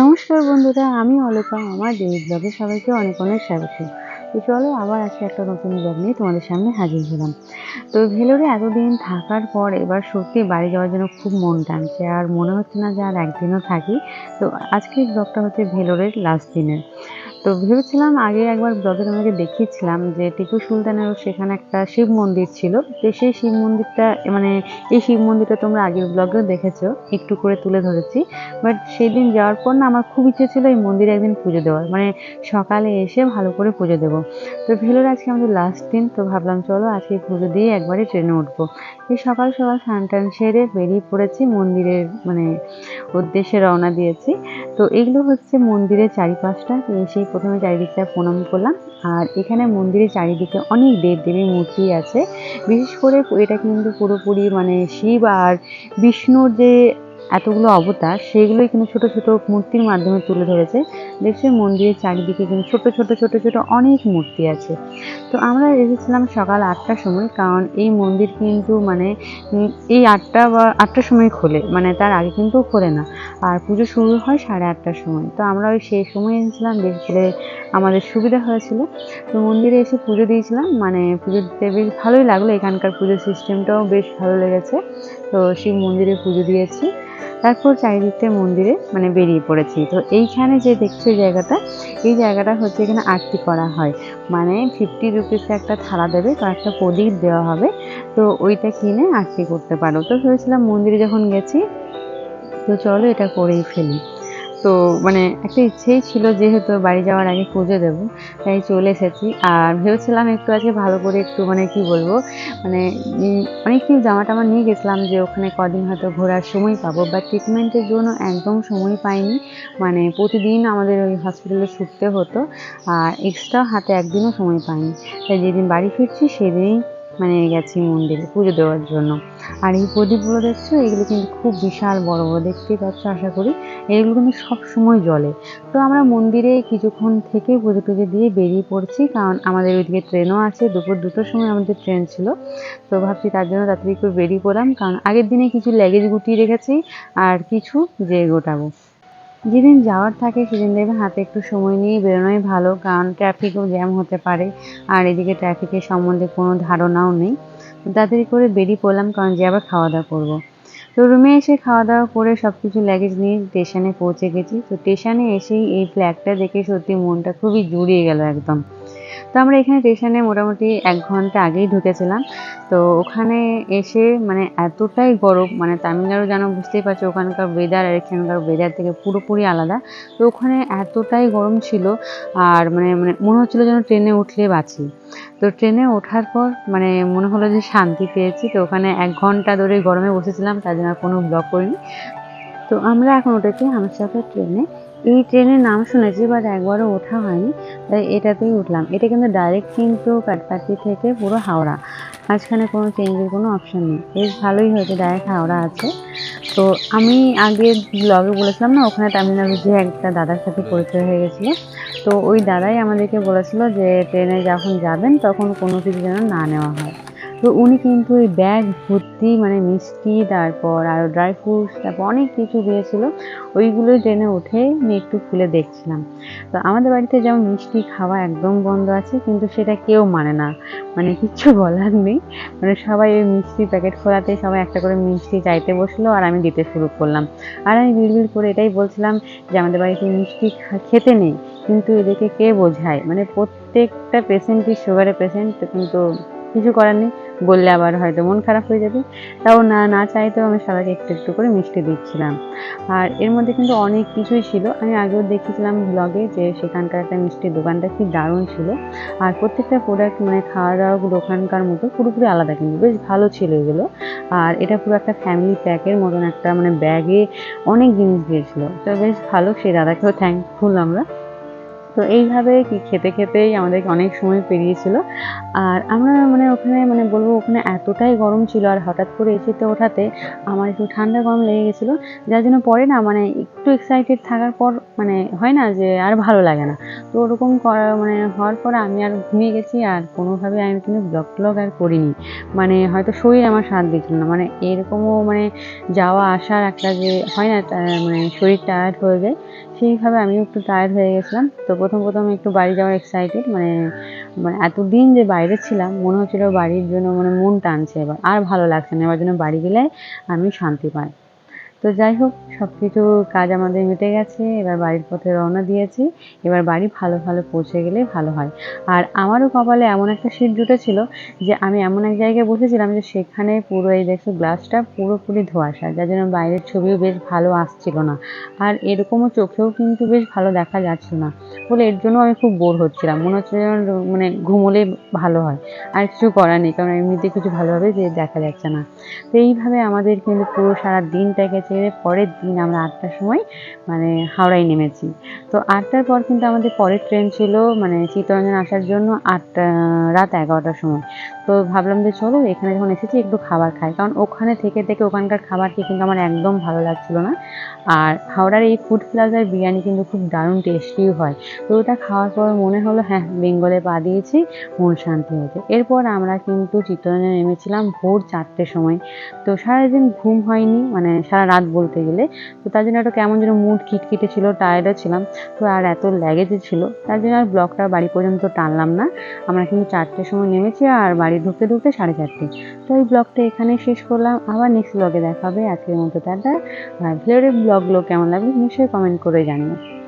নমস্কার বন্ধুরা, আমি অলোকা, আমার ডেলি ব্লগে সবাইকে অনেক অনেক স্বাগত। তো চলো, আবার আজকে একটা নতুন ব্লগ নিয়ে তোমাদের সামনে হাজির হলাম। তো ভেলোরে এতদিন থাকার পর এবার সত্যি বাড়ি যাওয়ার জন্য খুব মন টানছে, আর মনে হচ্ছে না যে আর একদিনও থাকি। তো আজকের ব্লগটা হচ্ছে ভেলোরের লাস্ট দিনের। তো ভেবেছিলাম আগে একবার ব্লগে তোমাকে দেখিয়েছিলাম যে টিপু সুলতানেরও সেখানে একটা শিব মন্দির ছিল। তো সেই শিব মন্দিরটা মানে এই শিব মন্দিরটা তোমরা আগের ব্লগেও দেখেছ, একটু করে তুলে ধরেছি। বাট সেদিন যাওয়ার পর না আমার খুব ইচ্ছে ছিল এই মন্দিরে একদিন পুজো দেওয়ার মানে সকালে এসে ভালো করে পুজো দেবো। তো ভেলোর আজকে আমাদের লাস্ট দিন, তো ভাবলাম চলো আজকে পুজো দিয়ে একবারে ট্রেনে উঠবো। এই সকাল সকাল স্নান সেরে বেরিয়ে পড়েছি, মন্দিরের মানে উদ্দেশ্যে রওনা দিয়েছি। তো এগুলো হচ্ছে মন্দিরের চারিপাশটা, তো এসেই প্রথমে চারিদিকটা প্রণাম করলাম। আর এখানে মন্দিরের চারিদিকে অনেক দেব দেবীর মূর্তি আছে। বিশেষ করে এটা কিন্তু পুরোপুরি মানে শিব আর বিষ্ণুর যে এতগুলো অবতার সেগুলোই কিন্তু ছোট ছোট মূর্তির মাধ্যমে তুলে ধরেছে। দেখছি মন্দিরের চারিদিকে কিন্তু ছোট ছোট ছোট ছোট অনেক মূর্তি আছে। তো আমরা এসেছিলাম সকাল আটটার সময়, কারণ এই মন্দির কিন্তু মানে এই আটটা বা, আটটার সময় খোলে। মানে তার আগে কিন্তু খোলে না। আর পুজো শুরু হয় সাড়ে আটটার সময়। তো আমরা ওই সেই সময় এসেছিলাম, বেশ করে আমাদের সুবিধা হয়েছিল। তো মন্দিরে এসে পুজো দিয়েছিলাম। মানে পুজো দিতে বেশ ভালোই লাগল। এখানকার পুজোর সিস্টেমটাও বেশ ভালো লেগেছে। তো শিব মন্দিরে পুজো দিয়েছি। তারপর চারিদিকটা মন্দিরে মানে বেরিয়ে পড়েছি। তো এইখানে যে দেখছ জায়গাটা, এই জায়গাটা হচ্ছে এখানে আরতি করা হয়। মানে ফিফটি রুপিসে একটা থালা দেবে, তো একটা প্রদীপ দেওয়া হবে, তো ওইটা কিনে আরতি করতে পারো। তো ভেবেছিলাম মন্দিরে যখন গেছি, তো চলো এটা করেই ফেলি। তো মানে একটা ইচ্ছেই ছিল যেহেতু বাড়ি যাওয়ার আগে পুজো দেবো তাই চলে এসেছি। আর ভেবেছিলাম একটু আজকে ভালো করে একটু মানে কি বলব মানে উম, অনেক কিছু জামা টামা নিয়ে গেছিলাম যে ওখানে কদিন হয়তো ঘোরার সময় পাবো বা ট্রিটমেন্টের জন্য একদম সময় পাইনি। মানে প্রতিদিন আমাদের ওই হসপিটালে ছুটতে হতো আর এক্সট্রা হাতে একদিনও সময় পাইনি। তাই যেদিন বাড়ি ফিরছি সেদিনই মানে গেছি মন্দিরে পুজো দেওয়ার জন্য। আর এই প্রদীপগুলো দেখছ, এগুলো কিন্তু খুব বিশাল বড় বড় দেখতেই পাচ্ছ, আশা করি। এগুলো কিন্তু সব সময় জ্বলে। তো আমরা মন্দিরে কিছুক্ষণ থেকে পুজো টুজো দিয়ে বেরিয়ে পড়ছি, কারণ আমাদের ওইদিকে ট্রেনও আছে, দুপুর দুটোর সময় আমাদের ট্রেন ছিল। তো ভাবছি তার জন্য তাড়াতাড়ি করে বেরিয়ে পড়লাম কারণ আগের দিনে কিছু ল্যাগেজ গুটিয়ে রেখেছি, আর কিছু যে গোটাবো। যেদিন যাওয়ার থাকে সেদিন দেখবে হাতে একটু সময় নিয়ে বেরোনোই ভালো, কারণ ট্রাফিকও জ্যাম হতে পারে, আর এদিকে ট্রাফিকের সম্বন্ধে কোনো ধারণাও নেই। তাড়াতাড়ি করে বেরিয়ে পড়লাম, কারণ যে আবার খাওয়া দাওয়া করব। তো রুমে এসে খাওয়া দাওয়া করে সব কিছু লাগেজ নিয়ে স্টেশনে পৌঁছে গেছি। তো স্টেশনে এসেই এই ফ্ল্যাগটা দেখে সত্যি মনটা খুবই জুড়িয়ে গেল একদম। তো আমরা এখানে স্টেশনে মোটামুটি এক ঘণ্টা আগেই ঢুকেছিলাম। তো ওখানে এসে মানে এতটাই গরম মানে তামিলনাড়ু যেন বুঝতেই পারছ, ওখানকার ওয়েদার আর এখানকার ওয়েদার থেকে পুরোপুরি আলাদা। তো ওখানে এতটাই গরম ছিল আর মানে মানে মনে হচ্ছিল যেন ট্রেনে উঠলে বাঁচি। তো ট্রেনে ওঠার পর মানে মনে হলো যে শান্তি পেয়েছি। তো ওখানে এক ঘণ্টা ধরে গরমে বসেছিলাম, তার জন্য কোনো ব্লগ করিনি। তো আমরা এখন উঠেছি সাথে ট্রেনে। এই ট্রেনের নাম শুনেছি বাট একবারও ওঠা হয়নি। তাই এটাতেই উঠলাম। এটা কিন্তু ডাইরেক্ট কিন্তু কাটপাটি থেকে পুরো হাওড়া। মাঝখানে কোনো চেঞ্জের কোনো অপশান নেই। বেশ ভালোই হয়েছে ডাইরেক্ট হাওড়া আছে। তো আমি আগে ব্লগে বলেছিলাম না, ওখানে তামিলনাড়ু যে একটা দাদার সাথে পরিচয় হয়ে গেছিল। তো ওই দাদাই আমাদেরকে বলেছিল যে ট্রেনে যখন যাবেন, তখন কোনো কিছু যেন না নেওয়া হয়। তো উনি কিন্তু ওই ব্যাগ ভর্তি মানে মিষ্টি, তারপর আরও ড্রাই ফ্রুটস তারপর অনেক কিছু দিয়েছিল। ওইগুলোই ট্রেনে উঠে আমি একটু খুলে দেখছিলাম। তো আমাদের বাড়িতে যেমন মিষ্টি খাওয়া একদম বন্ধ আছে, কিন্তু সেটা কেউ মানে না। মানে কিচ্ছু বলার নেই। মানে সবাই ওই মিষ্টি প্যাকেট খোলাতে সবাই একটা করে মিষ্টি চাইতে বসল আর আমি দিতে শুরু করলাম। আর আমি বিড়বিড় করে এটাই বলছিলাম যে আমাদের বাড়িতে মিষ্টি খেতে নেই, কিন্তু এদেরকে কে বোঝায়? মানে প্রত্যেকটা পেশেন্টই সুগারের পেশেন্ট কিন্তু কিছু করার নেই। বললে আবার হয়তো মন খারাপ হয়ে যাবে। তাও না না চাইতেও আমি সবাইকে একটু একটু করে মিষ্টি দিচ্ছিলাম। আর এর মধ্যে কিন্তু অনেক কিছুই ছিল। আমি আগেও দেখেছিলাম ব্লগে যে সেখানকার একটা মিষ্টির দোকানটা কি দারুণ ছিল। আর প্রত্যেকটা প্রোডাক্ট মানে খাওয়া দাওয়াগুলো ওখানকার মতো পুরোপুরি আলাদা কিন্তু। বেশ ভালো ছিল এগুলো। আর এটা পুরো একটা ফ্যামিলি প্যাকের মতন একটা মানে ব্যাগে অনেক জিনিস দিয়েছিল। তো বেশ ভালো। সেই দাদাকেও থ্যাঙ্কফুল আমরা। তো এইভাবে কি খেতে খেতেই আমাদেরকে অনেক সময় পেরিয়েছিল। আর আমরা মানে ওখানে মানে বলব ওখানে এতটাই গরম ছিল আর হঠাৎ করে এসিতে ওঠাতে আমার একটু ঠান্ডা গরম লেগে গেছিল, যার জন্য পরে না মানে একটু এক্সাইটেড থাকার পর মানে হয় না যে আর ভালো লাগে না। তো ওরকম করা মানে হওয়ার পর আমি আর ঘুমিয়ে গেছি আর কোনোভাবে আমি কিন্তু ব্লগ ট্লগ আর করিনি। মানে হয়তো শরীর আমার সাথ দিচ্ছিল না মানে এরকমও মানে যাওয়া আসার একটা যে হয় না মানে শরীর টায়ার্ড হয়ে যায়। সেইভাবে আমিও একটু টায়ার্ড হয়ে গেছিলাম। তো প্রথম প্রথম একটু বাড়ি যাওয়ার এক্সাইটেড মানে মানে এতদিন যে বাইরে ছিলাম, মনে হচ্ছিল বাড়ির জন্য মানে মন টানছে এবার, আর ভালো লাগছে না। এবার জন্য বাড়ি গেলে আমি শান্তি পাই। তো যাই হোক সব কিছু কাজ আমাদের মিটে গেছে, এবার বাড়ির পথে রওনা দিয়েছি। এবার বাড়ি ভালো ভালো পৌঁছে গেলে ভালো হয়। আর আমারও কপালে এমন একটা সিট জুটেছিল যে আমি এমন এক জায়গায় বসেছিলাম যে সেখানে পুরো এই দেখছ গ্লাসটা পুরোপুরি ধোয়াশা, যার জন্য বাইরের ছবিও বেশ ভালো আসছিল না। আর এরকমও চোখেও কিন্তু বেশ ভালো দেখা যাচ্ছে না। বলে এর জন্য আমি খুব বোর হচ্ছিলাম। মনে হচ্ছে যেন মানে ঘুমোলে ভালো হয়। আর কিছু করার নেই, কারণ এমনিতে কিছু ভালোভাবে যে দেখা যাচ্ছে না। তো এইভাবে আমাদের কিন্তু পুরো সারা দিনটা গেছে পরের দিন আমরা আটটার সময় মানে হাওড়ায় নেমেছি। তো আটটার পর কিন্তু আমাদের পরের ট্রেন ছিল মানে চিত্তরঞ্জন আসার জন্য আটটা, রাত এগারোটার সময়। তো ভাবলাম যে চলো এখানে যখন এসেছি একটু খাবার খাই। কারণ ওখানে থেকে থেকে ওখানকার খাবার খেয়ে কিন্তু আমার একদম ভালো লাগছিল না। আর হাওড়ার এই ফুড প্লাজার বিরিয়ানি কিন্তু খুব দারুণ টেস্টিও হয়। ওটা খাওয়ার পর মনে হলো হ্যাঁ বেঙ্গলে পা দিয়েছি, মন শান্তি হয়েছে। এরপর আমরা কিন্তু চিত্তরঞ্জনে নেমেছিলাম ভোর চারটের সময়। তো সারাদিন ঘুম হয়নি মানে সারা রাত বলতে গেলে। তো তার জন্য একটা কেমন যেন মুড খিটখিটে ছিল টায়ার্ডও ছিলাম। তো আর এত ল্যাগেজে ছিল, তার জন্য আর ব্লগটা বাড়ি পর্যন্ত টানলাম না। আমরা কিন্তু চারটের সময় নেমেছি আর বাড়ি ঢুকতে ঢুকতে সাড়ে চারটে। তো এই ব্লগটা এখানে শেষ করলাম। আবার নেক্সট ব্লগে দেখা হবে। আজকের মতো টাটা। আর ভিডিওর ব্লগগুলো কেমন লাগবে নিশ্চয়ই কমেন্ট করে জানিও।